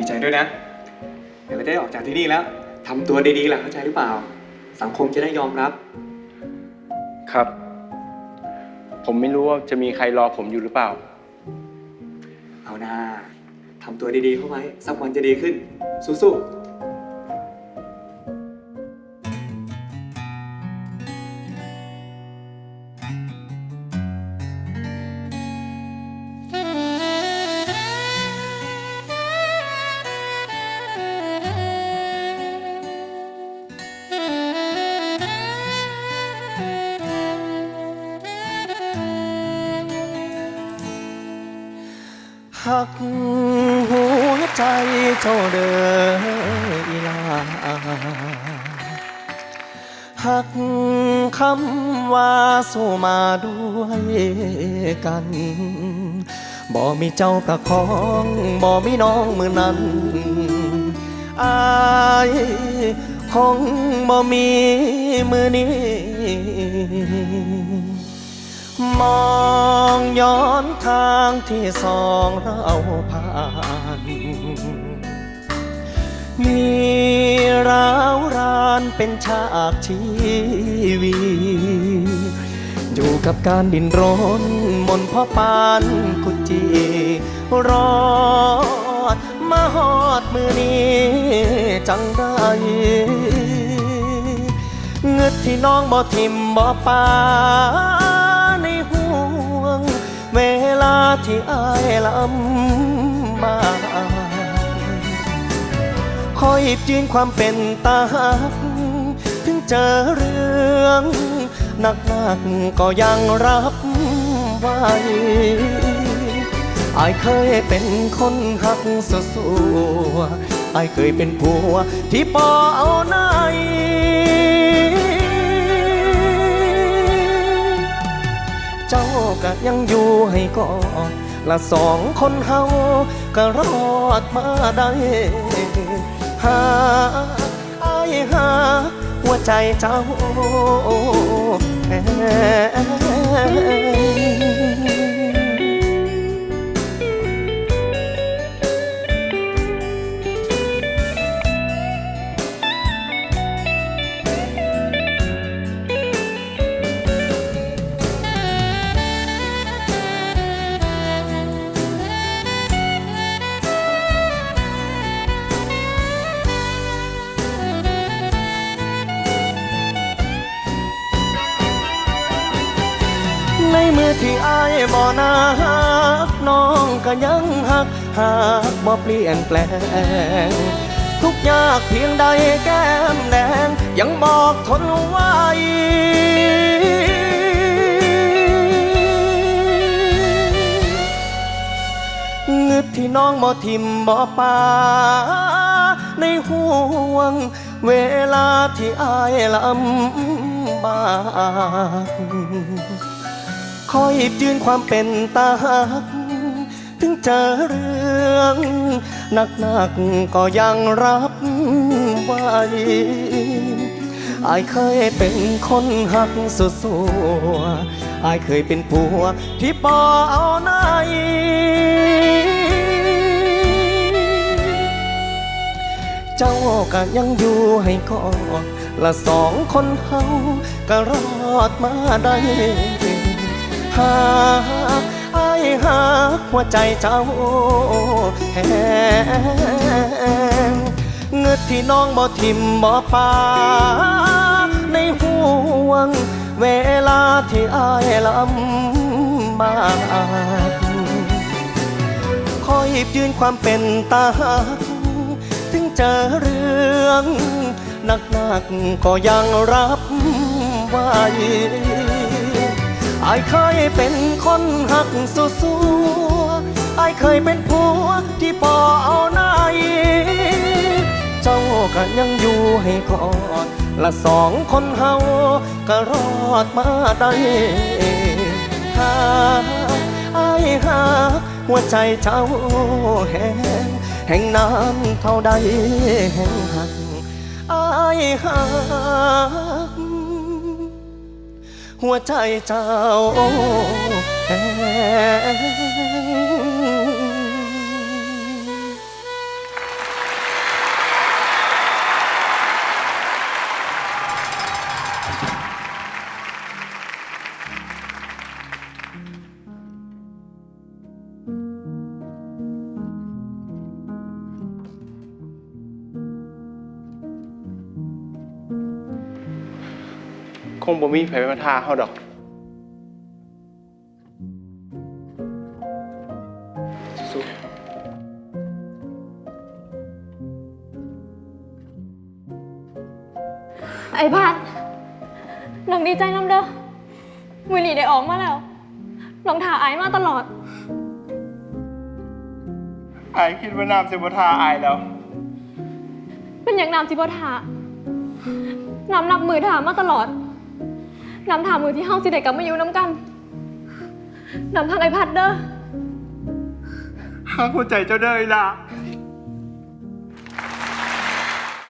ดีใจด้วยนะ เดี๋ยวาจะได้ออกจากที่นี่แล้วทำตัวดีๆหล่ะเข้าใจหรือเปล่า สังคมจะได้ยอมรับ ครับ ผมไม่รู้ว่าจะมีใครรอผมอยู่หรือเปล่า เอานะทำตัวดีๆเข้าไว้สักวันจะดีขึ้น สู้ๆ หักหัวใจเจ้าเด้ออีลาหักคำว่าสู้มาด้วยกันบ่มีเจ้ากะของบ่มีน้องมือนั้นอายคงบ่มีมือนี้มอง ย้อนทางที่สองเราผ่านมีร้าวรานเป็นฉากชีวีอยู่กับการดินร้นมนพ่อปานกุจีรอดมาหอดมือนี้จังได้เงืดที่น้องบ่ทิมบ่ปา เวลาที่อายลำบากคอยจืนความเป็นตาหักถึงเจอเรื่องหนักหนักๆก็ยังรับไว้อายเคยเป็นคนหักสัวสัวอายเคยเป็นผัวที่ปอเอาไหน ก็ยังอยู่ให้กอดละสองคนเฮาก็รอดมาได้หาไอ้หาหัวใจเจ้าแท ที่อายบ่นาฮักน้องก็ยังหักหากบ่เปลี่ยนแปลง ทุกยากเพียงใดแก้มแดงยังบอกทนไว้เงึดที่น้องบ่ทิมบ่ปาในห่วงเวลาที่อายลำบาก คอยจืนความเป็นตาหัก ถึงเจอเรื่องหนักหนักๆก็ยังรับไว้อายเคยเป็นคนหักสุดสัวอายเคยเป็นผัวที่ปอเอาไหนเจ้าก็ยังอยู่ให้กอดละสองคนเฮาก็รอดมาได้ากอายหากหัวใจเจ้าแหงเงืดที่น้องบ่ทิมบ่ปาในห่วง เวลาที่อายลำบากคอยยืนความเป็นตาถึงเจอเรื่องหนักหนักๆก็ยังรับไว้ อายเคยเป็นคนหักสัวสัวๆอายเคยเป็นผัวที่ปอเอาไหนเจ้าก็ยังอยู่ให้กอดละสองคนเฮาก็รอดมาได้หาไอายหาหัวใจเจ้าแห้งแห่งน้ำเท่าใดแห่งหักไอายหา หัวใจเจ้าแห้ง คงบ่มีไผมาท่าเฮาดอก สู้ไอ้พัดน้องดีใจน้ำเด้อมือหนีได้ออกมาแล้วน้องถ่าไอ้มาตลอดอายคิดว่าน้ำจะบ่ท่าอายแล้ว เป็นอย่างนำสิบ่ถ่าน้ำนับมือถ่ามาตลอด น้ำถ่ามือที่เฮาสิได้กลับมาอยู่น้ำกันน้ำพังไอพัดเด้อ หาหัวใจเจ้าเด้อล่ะ